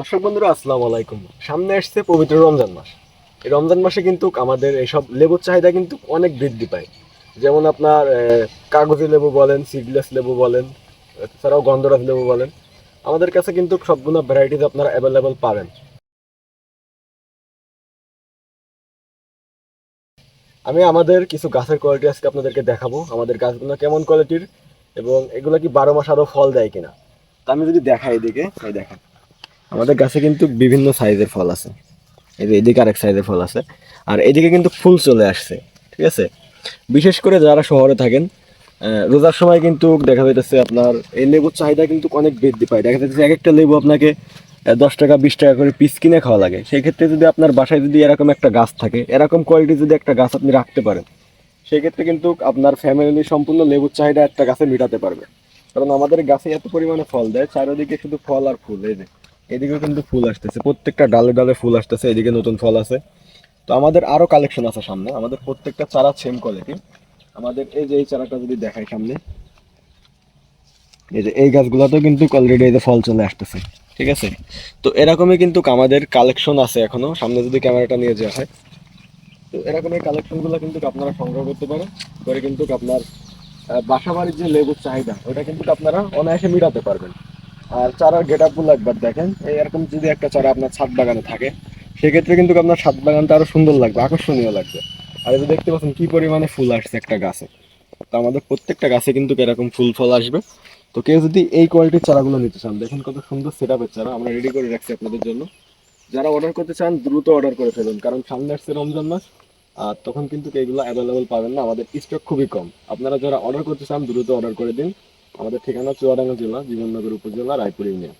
দর্শক বন্ধুরা, আসসালামু আলাইকুম। সামনে আসছে পবিত্র রমজান মাস। এই রমজান মাসে কিন্তু আমাদের এইসব লেবুর চাহিদা কিন্তু অনেক বৃদ্ধি পায়। যেমন আপনার কাগজি লেবু বলেন, সিডলেস লেবু বলেন, এছাড়াও গন্ধরাজ লেবু বলেন। আমাদের কাছে কিন্তু সবগুলো ভ্যারাইটিস আপনারা অ্যাভেলেবেল পাবেন। আমি আমাদের কিছু গাছের কোয়ালিটি আজকে আপনাদেরকে দেখাবো। আমাদের গাছগুলো কেমন কোয়ালিটির এবং এগুলো কি বারো মাস আরও ফল দেয় কিনা। তা আমি যদি দেখাই এদিকে এই দেখেন আমাদের গাছে কিন্তু বিভিন্ন সাইজের ফল আছে। এই যে এদিকে আরেক সাইজের ফল আছে। আর এদিকে কিন্তু ফুল চলে আসছে, ঠিক আছে? বিশেষ করে যারা শহরে থাকেন রোজার সময় কিন্তু দেখা যাইতেছে আপনার এই লেবুর চাহিদা কিন্তু অনেক বৃদ্ধি পায়। দেখা যাচ্ছে এক একটা লেবু আপনাকে দশ টাকা, বিশ টাকা করে পিস কিনে খাওয়া লাগে। সেই ক্ষেত্রে যদি আপনার বাসায় যদি এরকম একটা গাছ থাকে, এরকম কোয়ালিটি যদি একটা গাছ আপনি রাখতে পারেন সেক্ষেত্রে কিন্তু আপনার ফ্যামিলি সম্পূর্ণ লেবুর চাহিদা একটা গাছে মেটাতে পারবে। কারণ আমাদের গাছে এত পরিমাণে ফল দেয়, চারিদিকে শুধু ফল আর ফুল, এই যে। এদিকেও কিন্তু ফুল আসতেছে, প্রত্যেকটা ডালে ডালে ফুল আসতেছে, এদিকে নতুন ফল আছে। তো আমাদের আরও কালেকশন আছে সামনে, আমাদের প্রত্যেকটা চারা সেম কোয়ালিটি আমাদের এই যে এই চারাটা যদি দেখাই সামনে, এই যে এই গাছগুলোতেও কিন্তু অলরেডি এই যে ফল চলে আসতেছে, ঠিক আছে? তো এরকমই কিন্তু আমাদের কালেকশন আছে এখনও, সামনে যদি ক্যামেরাটা নিয়ে যাওয়া হয়। তো এরকম এই কালেকশনগুলো কিন্তু আপনারা সংগ্রহ করতে পারেন, করে কিন্তু আপনার বাসা বাড়ির যে লেবুর চাহিদা, ওটা কিন্তু আপনারা অনায়াসে মিটাতে পারবেন। আর চারার গেট আপগুলো একবার দেখেন, এরকম যদি একটা চারা আপনার ছাদ বাগানে থাকে, সেক্ষেত্রে কিন্তু আপনার ছাদ বাগানটা আরও সুন্দর লাগবে, আকর্ষণীয় লাগবে। আর যে দেখতে পাচ্ছেন, কি পরিমাণে ফুল আসছে একটা গাছে। তো আমাদের প্রত্যেকটা গাছে কিন্তু এরকম ফুল ফল আসবে। তো কেউ যদি এই কোয়ালিটির চারাগুলো নিতে চান, দেখেন কত সুন্দর সেট চারা, আমরা রেডি করে রাখছি আপনাদের জন্য। যারা অর্ডার করতে চান, দ্রুত অর্ডার করে ফেলুন, কারণ সামনে আসছে রমজান মাস, আর তখন কিন্তু এইগুলো অ্যাভেলেবল পাবেন না, আমাদের স্টক খুবই কম। আপনারা যারা অর্ডার করতে চান, দ্রুত অর্ডার করে দিন। আমাদের ঠিকানা চুয়াডাঙ্গা জেলা জীবননগর উপজেলা রায়পুর ইউনিয়ন।